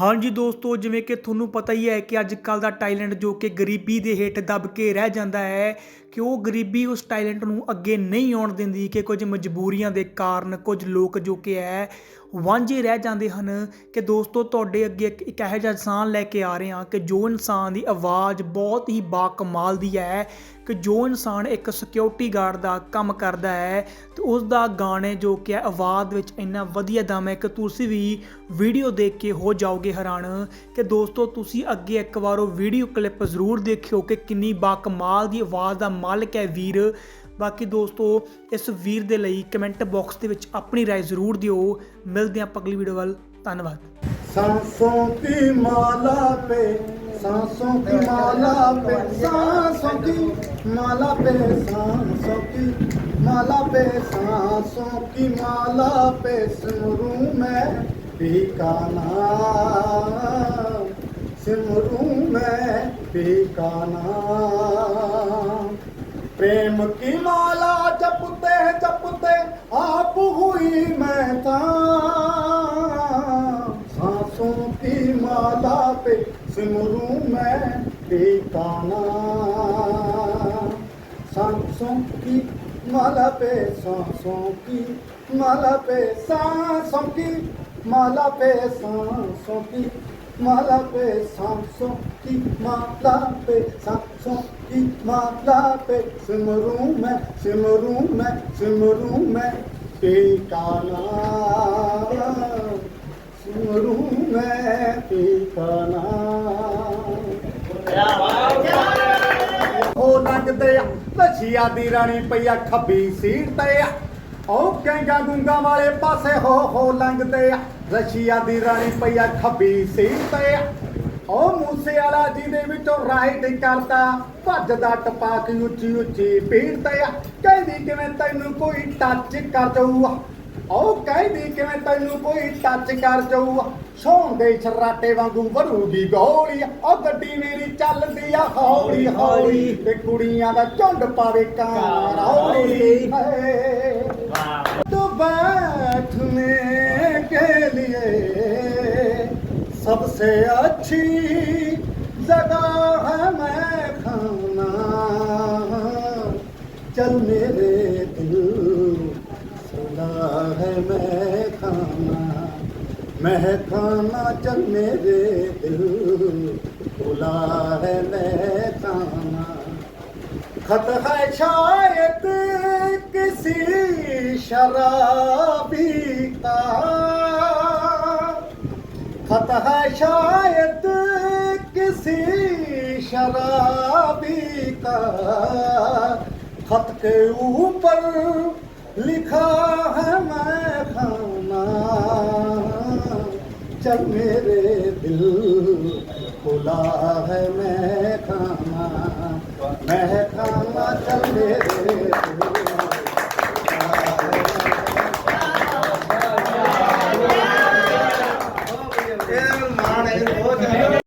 ਹਾਂਜੀ ਦੋਸਤੋ, ਜਿਵੇਂ ਕਿ ਤੁਹਾਨੂੰ ਪਤਾ ਹੀ ਹੈ ਕਿ ਅੱਜ ਕੱਲ ਦਾ ਟੈਲੈਂਟ ਜੋ ਕਿ ਗਰੀਬੀ ਦੇ ਹੇਠ ਦਬ ਕੇ ਰਹਿ ਜਾਂਦਾ ਹੈ, ਕਿ ਉਹ ਗਰੀਬੀ ਉਸ ਟੈਲੈਂਟ ਨੂੰ ਅੱਗੇ ਨਹੀਂ ਆਉਣ ਦਿੰਦੀ ਕਿ ਕੁਝ ਮਜਬੂਰੀਆਂ ਦੇ ਕਾਰਨ ਕੁਝ ਲੋਕ ਜੋ ਕਿ ਹੈ ਵਾਂਝੇ ਰਹਿ ਜਾਂਦੇ ਹਨ ਕਿ ਦੋਸਤੋ, ਤੁਹਾਡੇ ਅੱਗੇ ਇੱਕ ਇੱਕ ਇਹੋ ਜਿਹਾ ਇਨਸਾਨ ਲੈ ਕੇ ਆ ਰਹੇ ਹਾਂ ਕਿ ਜੋ ਇਨਸਾਨ ਦੀ ਆਵਾਜ਼ ਬਹੁਤ ਹੀ ਬਾ ਕਮਾਲ ਦੀ ਹੈ, ਕਿ ਜੋ ਇਨਸਾਨ ਇੱਕ ਸਿਕਿਉਰਿਟੀ ਗਾਰਡ ਦਾ ਕੰਮ ਕਰਦਾ ਹੈ, ਤੇ ਉਸ ਦਾ ਗਾਣੇ ਜੋ ਕਿ ਆਵਾਜ਼ ਵਿੱਚ ਇੰਨਾ ਵਧੀਆ ਦਮ ਹੈ ਕਿ ਤੁਸੀਂ ਵੀ ਵੀਡੀਓ ਦੇਖ ਕੇ ਹੋ ਜਾਓਗੇ ਹੈਰਾਨ। ਕਿ ਦੋਸਤੋ, ਤੁਸੀਂ ਅੱਗੇ ਇੱਕ ਵਾਰ ਉਹ ਵੀਡੀਓ ਕਲਿੱਪ ਜ਼ਰੂਰ ਦੇਖਿਓ ਕਿ ਕਿੰਨੀ ਬਾ ਕਮਾਲ ਦੀ ਆਵਾਜ਼ ਦਾ ਮਾਲਕ ਹੈ ਵੀਰ। ਬਾਕੀ ਦੋਸਤੋ ਇਸ ਵੀਰ ਦੇ ਲਈ ਕਮੈਂਟ ਬਾਕਸ ਦੇ ਵਿੱਚ ਆਪਣੀ رائے ਜ਼ਰੂਰ ਦਿਓ ਮਿਲਦੇ ਹਾਂ ਆਪਾਂ ਅਗਲੀ ਵੀਡੀਓ ਵੱਲ ਧੰਨਵਾਦ सांसों की माला पे सांसों की माला पे सांसों की माला पे सांसों की माला पे सांसों की माला पे सिमरू मैं पी का नाम सिमरू मैं पी का नाम प्रेम की माला जपते जपते आप हुई मैं था सांसों की माला पे सिमरू मैं ठिकाना सांसों की माला पे सांसों की माला पे सांसों की माला पे सांसों की malape Samson qui malape Samson qui malape simru main simru main simru main teka naam simru main teka naam ਕਿਆ ਬਾਤ ਉਹ ਲੱਗਦੇ ਆ ਮਛੀਆ ਦੀ ਰਾਣੀ ਪਈਆ ਖੱਬੀ ਸੀਟ ਤੇ ਆ ਉਹ ਕਹਿੰਗਾ ਗੁੰਗਾ ਵਾਲੇ ਪਾਸੇ ਹੋ ਹੋ ਲੰਘਦੇ ਆ। ਰਸ਼ੀਆ ਦੀ ਰਾਣੀ ਪਈਆ ਖੱਬੀ ਸੀਟ ਤੇ ਉਹ ਮੂਸੇ ਵਾਲਾ ਜੀ ਦੇ ਵਿੱਚੋਂ ਰਾਈਟ ਕਰਦਾ ਭੱਜਦਾ ਟਪਾਕ ਉੱਚੀ ਉੱਚੀ ਪੀੜ ਤੇ ਆ। ਕਹਿੰਦੀ ਕਿਵੇਂ ਤੈਨੂੰ ਕੋਈ ਟੱਚ ਕਰ ਜਾਊ ਉਹ ਕਹਿੰਦੀ ਕਿਵੇਂ ਤੈਨੂੰ ਕੋਈ ਟੱਚ ਕਰ ਜਾਊ ਸੌਣ ਦੇ ਛਰਾਟੇ ਵਾਂਗੂ ਵਰੂਗੀ ਗੋਲੀ ਉਹ ਗੱਡੀ ਮੇਰੀ ਚੱਲਦੀ ਆ ਹੌਲੀ ਹੌਲੀ। ਤੇ ਕੁੜੀਆਂ ਦਾ ਝੁੰਡ ਪਾਵੇ ਕਾਂ ਰੌਲੀ ਹਾਏ तो बैठने के लिए सबसे अच्छी जगह है मैं खाना चल मेरे दिल सुना है मैं खाना मैं खाना चल मेरे दिल बुला है मैं खाना खत है शायद किसी शराबी का खत है शायद किसी शराबी का खत के ऊपर लिखा है मैं खाना चल मेरे दिल खुला है मैं खाना मैं खाना चल मेरे